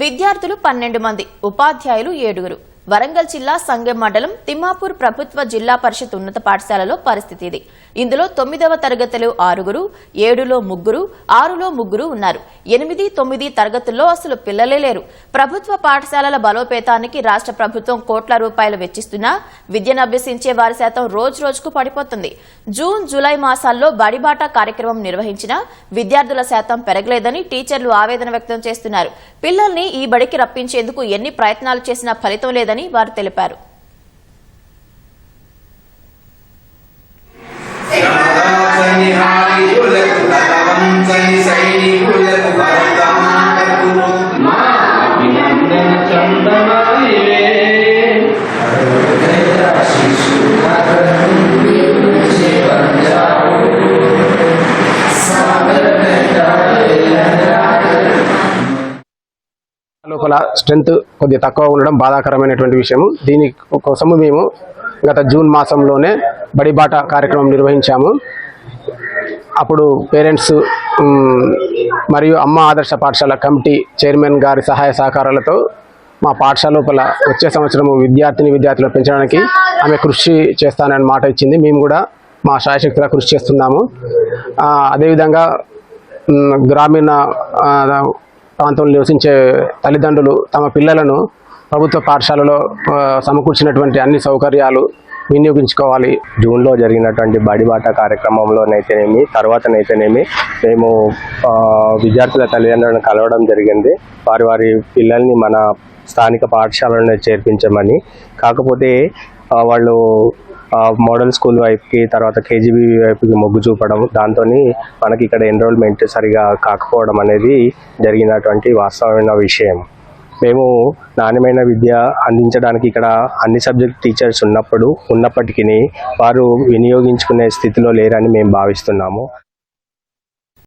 విద్యార్థులు పన్నెండు మంది ఉపాధ్యాయులు ఏడుగురు. వరంగల్ జిల్లా సంగెం మండలం తిమ్మాపూర్ ప్రభుత్వ జిల్లా పరిషత్ ఉన్నత పాఠశాలలో పరిస్థితి ఇది. ఇందులో తొమ్మిదవ తరగతిలో ఆరుగురు ఏడులో ముగ్గురు ఆరులో ముగ్గురు ఉన్నారు. ఎనిమిది తొమ్మిది తరగతుల్లో అసలు పిల్లలే లేరు. ప్రభుత్వ పాఠశాలల బలోపేతానికి రాష్ట్ర ప్రభుత్వం కోట్ల రూపాయలు వెచ్చిస్తున్నా విద్యను అభ్యసించే వారి శాతం రోజు రోజుకు పడిపోతుంది. జూన్ జూలై మాసాల్లో బడిబాట కార్యక్రమం నిర్వహించినా విద్యార్థుల శాతం పెరగలేదని టీచర్లు ఆవేదన వ్యక్తం చేస్తున్నారు. పిల్లల్ని ఈ బడికి రప్పించేందుకు ఎన్ని ప్రయత్నాలు చేసినా ఫలితం లేదని వారు తెలిపారు. సైనికులకు లోపల స్ట్రెంత్ కొద్దిగా తక్కువ ఉండడం బాధాకరమైనటువంటి విషయం దీని కోసము మేము గత జూన్ మాసంలోనే బడిబాట కార్యక్రమం నిర్వహించాము. అప్పుడు పేరెంట్స్ మరియు అమ్మ ఆదర్శ పాఠశాల కమిటీ చైర్మన్ గారి సహాయ సహకారాలతో మా పాఠశాల లోపల వచ్చే సంవత్సరం విద్యార్థిని విద్యార్థులు పెంచడానికి ఆమె కృషి చేస్తానని మాట ఇచ్చింది. మేము కూడా మా శాయశక్తిగా కృషి చేస్తున్నాము. అదేవిధంగా గ్రామీణ ప్రాంతంలో నివసించే తల్లిదండ్రులు తమ పిల్లలను ప్రభుత్వ పాఠశాలలో సమకూర్చినటువంటి అన్ని సౌకర్యాలు వినియోగించుకోవాలి. జూన్లో జరిగినటువంటి బడిబాట కార్యక్రమంలోనైతేనేమి తర్వాతనైతేనేమి మేము విద్యార్థుల తల్లిదండ్రులను కలవడం జరిగింది. వారి వారి పిల్లల్ని మన స్థానిక పాఠశాలలో చేర్పించమని. కాకపోతే వాళ్ళు మోడల్ స్కూల్ వైపుకి తర్వాత కేజీబీ వైపుకి మొగ్గు చూపడం దాంతో మనకి ఇక్కడ ఎన్రోల్మెంట్ సరిగా కాకపోవడం అనేది జరిగినటువంటి వాస్తవమైన విషయం. మేము నాణ్యమైన విద్య అందించడానికి ఇక్కడ అన్ని సబ్జెక్ట్ టీచర్స్ ఉన్నప్పుడు ఉన్నప్పటికీ వారు వినియోగించుకునే స్థితిలో లేరని మేము భావిస్తున్నాము.